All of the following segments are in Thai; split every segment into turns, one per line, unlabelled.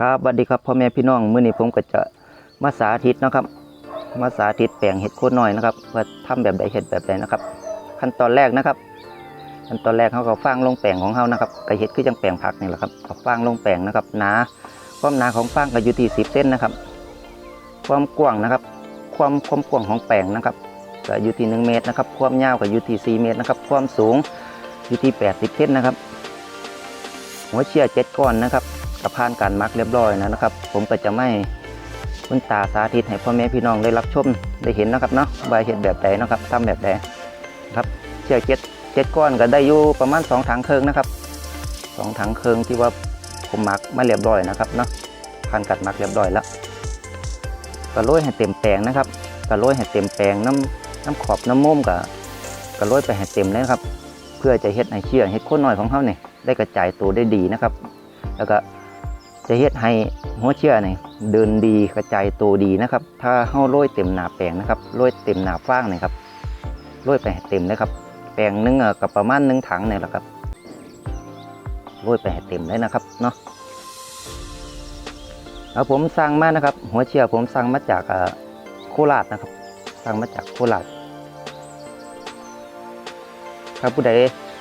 ครับสวัสดีครับพ่อแม่พี่น้องมื้อนี้ผมก็จะมาสาธิตนะครับ มาสาธิตแปลงเห็ดโคนน้อยนะครับว่าทำแบบใดเห็ดแบบใดนะครับ ขั้นตอนแรกนะครับ ขั้นตอนแรกเขาก็ฟางลงแปลงของเขานะครับก็เห็ดคือจังแปลงผักนี่แหละครับเอาฟางลงแปลงนะครับหนาความหนาของฟางก็อยู่ที่10เซนนะครับ ความกว้างนะครับ ความความกว้างของแปลงนะครับก็อยู่ที่1เมตรนะครับ ความยาวก็อยู่ที่4เมตรนะครับ ความสูงอยู่ที่ 80เซนนะครับ หัวเชี่ยเจ็ดก้อนนะครับ กระพานการมักเรียบร้อยแล้วนะครับ ผมก็จะไม่คุณตาสาธิตให้พ่อแม่พี่น้องได้รับชมได้เห็นนะครับเนาะว่าเห็นแบบใดนะครับทำแบบใดครับเชี่ยเจ็ดเจ็ดก้อนก็ได้อยู่ประมาณสองถังเคิงนะครับสองถังเคิงที่ว่าผมมักมาเรียบร้อยนะครับเนาะผ่านกัดมักเรียบร้อยแล้วก็โรยให้เต็มแปลงนะครับก็โรยให้เต็มแปลงน้ำน้ำขอบน้ำมุมกับก็โรยไปให้เต็มเลยนะครับ เพื่อจะเฮ็ดให้เชี่ยเฮ็ดโคนหน้อยของเขาเนี่ยได้กระจายตัวได้ดีนะครับ แล้วก็ จะเฮ็ดให้หัวเชื่อนี่เดินดีกระจายตัวดีนะครับ ถ้าเฮาโรยเต็มหนาแปลงนะครับโรยเต็มหนาฟางนี่ครับโรยไปเต็มเลยครับ แปลงหนึงกับประมาณหนึ่งถังเนี่ยแหละครับโรยไปเต็มเลยนะครับเนาะแล้วผมสั่งมานะครับ หัวเชื่อผมสั่งมาจากโคราชนะครับสั่งมาจากโคราชถ้าผู้ใด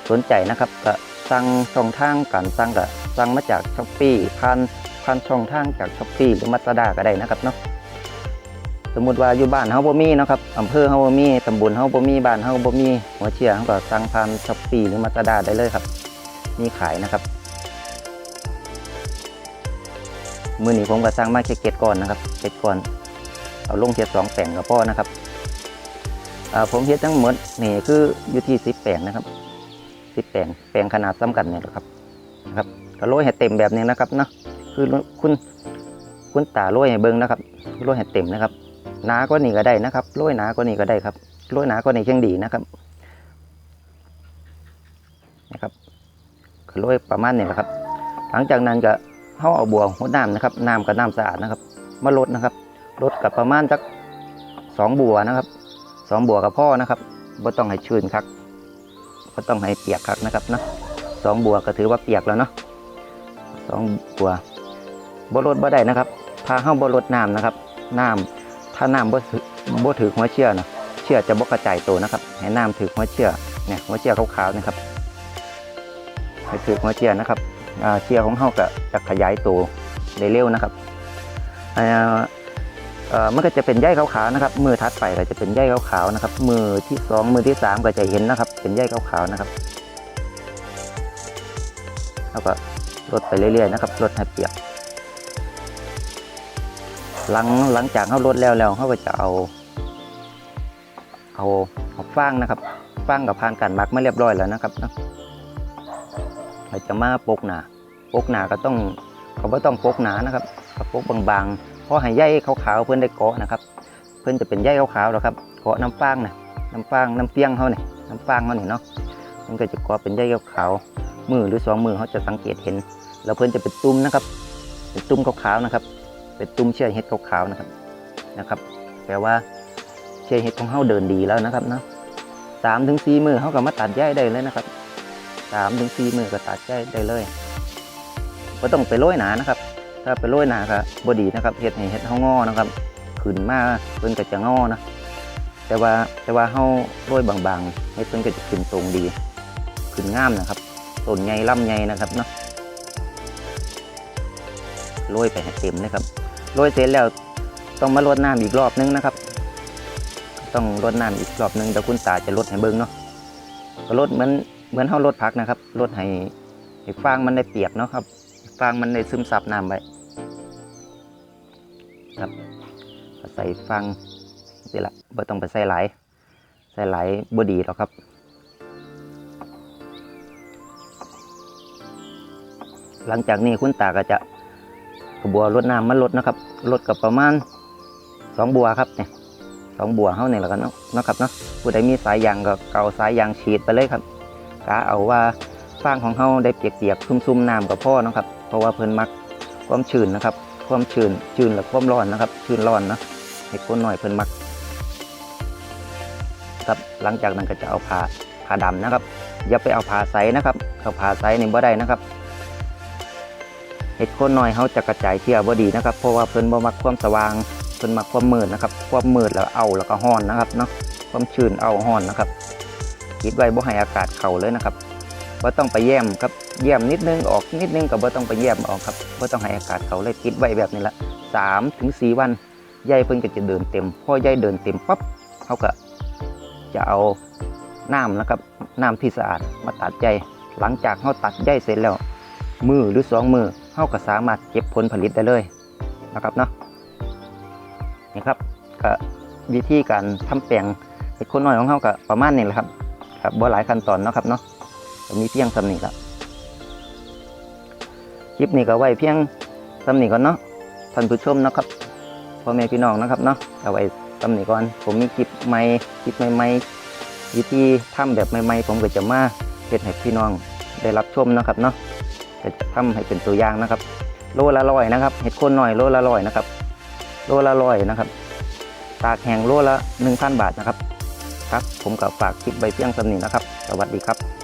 สนใจนะครับก็สั่งช่องทางการสั่งก็ สั่งมาจากช้อปปี้ผ่านผ่านช่องทางจากช้อปปี้หรือมาซาด้าก็ได้นะครับเนาะสมมุติว่าอยู่บ้านเฮาบ่มีนะครับอำเภอเฮาบ่มีตำบลเฮาบ่มีบ้านเฮาบ่มีหัวเชียเฮาก็สั่งผ่านช้อปปี้หรือมาซาด้าได้เลยครับ มีขายนะครับมือนี้ผมก็สั่งมาแค่เก็ดก่อนนะครับเก็ดก่อน เอาลงเฮ็ดสองแปลงก็พอนะครับผมเฮ็ดทั้งหมดนี่คืออยู่ที่10แปลงนะครับสิบแปลงแปลงขนาดซ้ำกันเนี่ยแหละครับนะครับ ก็โรยให้เต็มแบบนี้นะครับเนาะคือคุณคุณตาโรยให้เบิ้งนะครับโรยให้เต็มนะครับหนาก็นี่ก็ได้นะครับโรยหนาก็นี่ก็ได้ครับโรยหนาก็นี่ยังดีนะครับนะครับก็โรยประมาณนี้แหละครับ หลังจากนั้นก็เขาเอาบัวหัวน้ำนะครับน้ำกับน้ำสะอาดนะครับมาลดนะครับลดกับประมาณสักสองบัวนะครับสองบัวกับพ่อนะครับบ่ต้องให้ชื้นครับก็ต้องให้เปียกครับนะครับนะสองบัวก็ถือว่าเปียกแล้วเนาะ สองบัวบรดบ่ได้นะครับถ้าเฮาบรดน้ำนะครับ น้ำถ้าน้ำบ่ถือบ่ถือหัวเชื่อนะเชื่อจะบ่กระจายตัวนะครับ ให้น้ำถือหัวเชื่อเนี่ยหัวเชื่อขาวๆนะครับให้ถือหัวเชื่อนะครับเชื่อของเฮาก็จะขยายตัวได้เร็วนะครับอ่าเอ่อมันก็จะเป็นใยขาวๆนะครับ มือทัดไปก็จะเป็นใยขาวๆนะครับ มือที่สองมือที่สามก็จะเห็นนะครับ เป็นใยขาวๆนะครับแล้วก็ ลดไปเรื่อยๆนะครับลดให้เปียก หลังหลังจากเขาลดแล้วแล้วเขาก็จะเอา เอาเอาฟางนะครับฟางกับพานกันมักไม่เรียบร้อยแล้วนะครับเนะเราจะมาปกหนาปกหนาก็ต้องเขาไม่ต้องปกหนานะครับก็ปกบางๆเพราะให้ใยขาวๆเพื่อนได้เกาะนะครับ เพื่อนจะเป็นใยขาวๆแล้วครับเกาะน้ำฟางนะน้ำฟางน้ำเปี้ยงเขาเนี่ยน้ำฟางเขาเนี่ยเนาะมันก็จะเกาะเป็นใยขาวๆ มือหรือสองมือเขาจะสังเกตเห็น แล้วเพื่อนจะเป็นตุ้มนะครับ เป็นตุ้มขาวๆนะครับ เป็นตุ้มเชื่อเห็ดขาวๆนะครับนะครับ แปลว่าเชื่อเห็ดของเขาเดินดีแล้วนะครับเนาะสามถึงสี่มือเขาก็มาตัดใยได้เลยนะครับสามถึงสี่มือก็ตัดใยได้เลยก็ต้องไปโรยหนานะครับ ถ้าไปโรยหนาก็บดีนะครับเห็ดให้เห็ดเขางอนะครับขึ้นมาเพิ่นก็จะงอนะแต่ว่าแต่ว่าเขาโรยบางๆเห็ดเพิ่นก็จะขึ้นตรงดีขึ้นงามนะครับ ต้นใหญ่ลำใหญ่นะครับเนาะโรยไปเต็มนะครับโรยเสร็จแล้วต้องมารดน้ำอีกรอบนึงนะครับ ต้องรดน้ำอีกรอบนึงแต่คุณตาจะลดให้เบิ้งเนาะก็ลดเหมือนเหมือนเฮารดผักนะครับลดให้ให้ฟางมันได้เปียกเนาะครับฟางมันได้ซึมซับน้ำไว้ครับใส่ฟางนี่แหละไม่ต้องไปใส่หลายใส่หลายบ่ดีหรอกครับ หลังจากนี้คุณตาก็จะบัวรดน้ำมันลดนะครับลดกับประมาณสองบัวครับเนี่ยสองบัวเท่านี่แหละกันเนาะนะครับเนาะผู้ใดมีสายยางก็เกาสายยางฉีดไปเลยครับกะเอาว่าฟางของเขาได้เปียกๆซุ่มๆน้ำกับพ่อเนาะครับ เพราะว่าเพิ่นมักความชื้นนะครับ ความชื้นชื้นและความร้อนนะครับ ชื้นร้อนเนาะให้คนหน่อยเพิ่นมักครับหลังจากนั้นก็จะเอาผ้าผ้าดำนะครับ อย่าไปเอาผ้าใสนะครับเอาผ้าใสนี่บ่ได้นะครับ เห็ดโคนน้อยเขาจะกระจายเที่ยวบ่ดีนะครับ เพราะว่าเพิ่นบ่มักความสว่างเพิ่นมักความมืดนะครับ ความมืดแล้วเอาแล้วก็ห้อนนะครับเนาะความชื้นเอาห้อนนะครับคิดไว้บ่ให้อากาศเข้าเลยนะครับบ่ต้องไปแย้มครับแย้มนิดนึงออกนิดนึงก็บ่ต้องไปแย้มออกครับบ่ต้องให้อากาศเข้าเลยคิดไว้แบบนี้ละสามถึงสี่วันใยเพิ่นก็จะเดินเต็มพอใยเดินเต็มปั๊บเขาก็จะเอาน้ำนะครับน้ำที่สะอาดมาตัดใยหลังจากเขาตัดใยเสร็จแล้ว มือหรือสองมือ เขาก็สามารถเก็บผลผลิตได้เลยนะครับเนาะนี่ครับก็วิธีการทำแปลงเห็ดโคนน้อยของเขาก็ประมาณนี้แหละครับครับบ่หลายขั้นตอนเนาะครับเนาะมีเพียงสำนีละคลิปนี้ก็ไว้เพียงสำนีก่อนเนาะท่านผู้ชมนะครับพ่อแม่พี่น้องนะครับเนาะเอาไว้สำนีก่อน ผมมีคลิปใหม่คลิปใหม่ๆวิธีทำแบบใหม่ๆผมก็จะมาเฮ็ดให้พี่น้องได้รับชมนะครับเนาะ จะทำให้เป็นตัวอย่างนะครับ โลละร้อยนะครับ เห็ดโคนหน่อยโลละร้อยนะครับ โลละร้อยนะครับ ตากแห้งโลละ 1,000 บาทนะครับ ครับ ผมก็ฝากคลิปใบเพียงสำนีนะครับ สวัสดีครับ